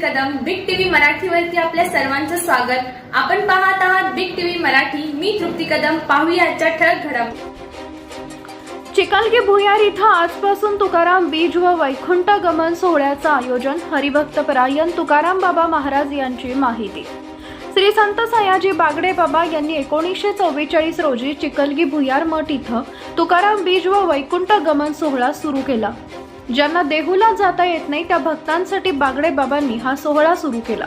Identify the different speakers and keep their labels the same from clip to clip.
Speaker 1: मराठीवरती आपल्या सर्वांचं स्वागत. आपण पाहत आहात बिग टीव्ही मराठी. मी तृप्ती कदम. पाहूया आजच्या ठळक घडामोडी
Speaker 2: चिकालगी भुयार इथं आजपासून तुकाराम बीज व वैकुंठ गमन सोहळ्याचं आयोजन. हरिभक्त परायण तुकाराम बाबा महाराज यांची माहिती. श्री संत सयाजी बागडे बाबा यांनी एकोणीसशे चव्वेचाळीस रोजी चिकलगी भुयार मठ इथं तुकाराम बीज व वैकुंठ गमन सोहळा सुरू केला. ज्यांना देहूला जाता येत नाही त्या भक्तांसाठी बागडे बाबांनी हा सोहळा सुरू केला.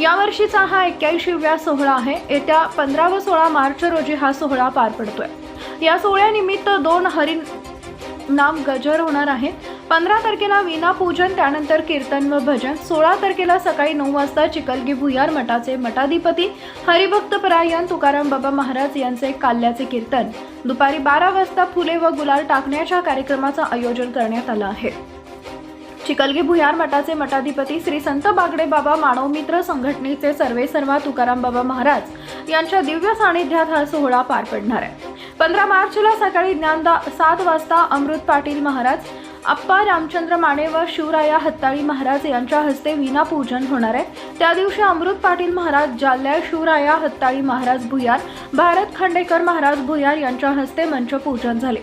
Speaker 2: यावर्षीचा हा एक्क्याऐंशीव्या सोहळा आहे. येत्या पंधरा व सोळा मार्च रोजी हा सोहळा पार पडतोय. या सोहळ्यानिमित्त दोन हरी नाम गजर होणार आहेत. पंधरा तारखेला विना पूजन त्यानंतर कीर्तन व भजन. सोळा तारखेला सकाळी नऊ वाजता चिकलगी भुयार मठाचे मठाधिपती हरिभक्त परायण तुकाराम बाबा महाराज यांचे काल्याचे कीर्तन. दुपारी बारा वाजता फुले व गुलाल टाकण्याच्या कार्यक्रमाचं आयोजन करण्यात आलं आहे. चिकलगी भुयार मठाचे मठाधिपती श्री संत बागडे बाबा मानवमित्र संघटनेचे सर्वे सर्वा तुकाराम बाबा महाराज यांच्या दिव्य सानिध्यात हा सोहळा पार पडणार आहे. पंधरा मार्चला सकाळी ज्ञानदा सात वाजता अमृत पाटील महाराज आप्पा रामचंद्र माने व शिवराया हत्ताळी महाराज यांच्या हस्ते विनापूजन होणार आहे. त्या दिवशी अमृत पाटील महाराज जाल्या शिवराया हत्ताळी महाराज भुयार भारत खांडेकर महाराज भुयार यांच्या हस्ते मंचपूजन झाले.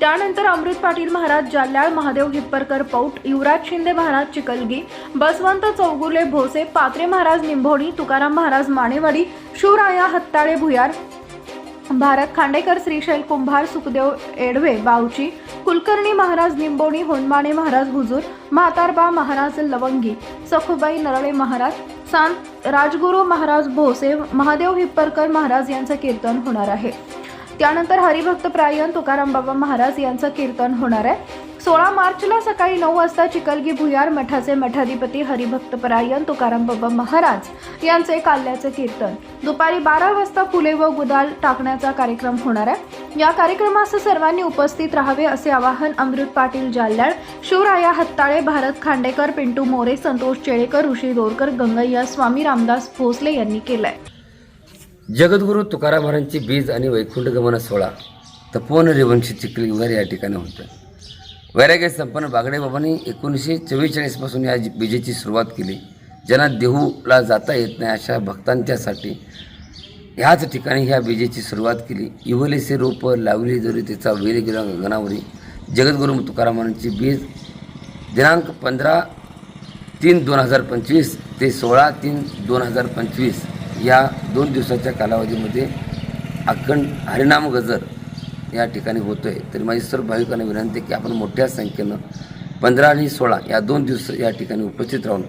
Speaker 2: त्यानंतर अमृत पाटील महाराज जाल्याळ महादेव हिप्परकर पौट युवराज शिंदे महाराज चिकलगी बसवंत चौगुले भोसे पात्रे महाराज निंभोणी तुकाराम महाराज मानेवाडी शिवराया हत्ताळे भुयार भारत खांडेकर श्रीशैल कुंभार सुखदेव एडवे बावची कुलकर्णी महाराज निंबोणी होनमाने महाराज हुजूर म्हातारबा महाराज लवंगी सखुबाई नरळे महाराज सांत राजगुरू महाराज भोसे महादेव हिप्परकर महाराज यांचं कीर्तन होणार आहे. त्यानंतर हरिभक्त प्रायण तुकाराम बाबा महाराज यांचं कीर्तन होणार आहे. सोळा मार्चला सकाळी नऊ वाजता चिकलगी भुयार मठाचे मठाधिपती हरिभक्त परायण तुकाराम बाबा महाराज यांचे काल्याचे कीर्तन. दुपारी बारा वाजता फुले व गुदाल टाकण्याचा कार्यक्रम होणार आहे. या कार्यक्रमास सर्वांनी उपस्थित राहावे असे आवाहन अमृत पाटील जाल्याळ शिवराया हत्ताळे भारत खांडेकर पिंटू मोरे संतोष चेळेकर ऋषी दोरकर गंगय्या स्वामी रामदास भोसले यांनी केलं आहे
Speaker 3: जगद्गुरू तुकाराम महाराजांची बीज आणि वैकुंठ गमन सोहळा तपोवन रेवंशी चिखली वगैरे या ठिकाणी होतं. वैराग्य संपन्न बागडे बाबांनी एकोणीसशे चव्वेचाळीसपासून या जी- बीजेची सुरुवात केली. ज्यांना देहूला जाता येत नाही अशा भक्तांच्यासाठी ह्याच ठिकाणी ह्या बीजेची सुरुवात केली. इवलेसे रोप लावली जरी तिचा वेल गेला गगनावरी जगद्गुरू तुकारामांची बीज दिनांक पंधरा तीन दोन हजार पंचवीस ते सोळा तीन दोन हजार पंचवीस. या दोन दिवसाच्या कालावधीमध्ये अखंड हरिनाम गजर या ठिकाणी होतो आहे तरी माझी सर्व भाविकांना विनंती आहे की आपण मोठ्या संख्येनं पंधरा आणि सोळा या दोन दिवस या ठिकाणी उपस्थित राहून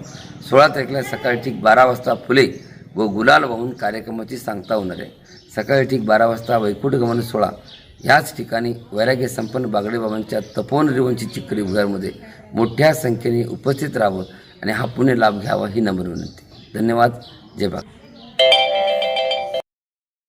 Speaker 3: सोळा तारखेला सकाळी ठीक बारा वाजता फुले व गुलाल वाहून कार्यक्रमाची सांगता होणार आहे. सकाळी ठीक बारा वाजता वैकुंठ गमन सोळा याच ठिकाणी वैराग्य संपन्न बागडे बाबांच्या तपोवन रेवंची चिखली भुयारमध्ये मोठ्या संख्येने उपस्थित राहावं आणि हा पुणे लाभ घ्यावा ही नम्र विनंती. धन्यवाद. जय बाग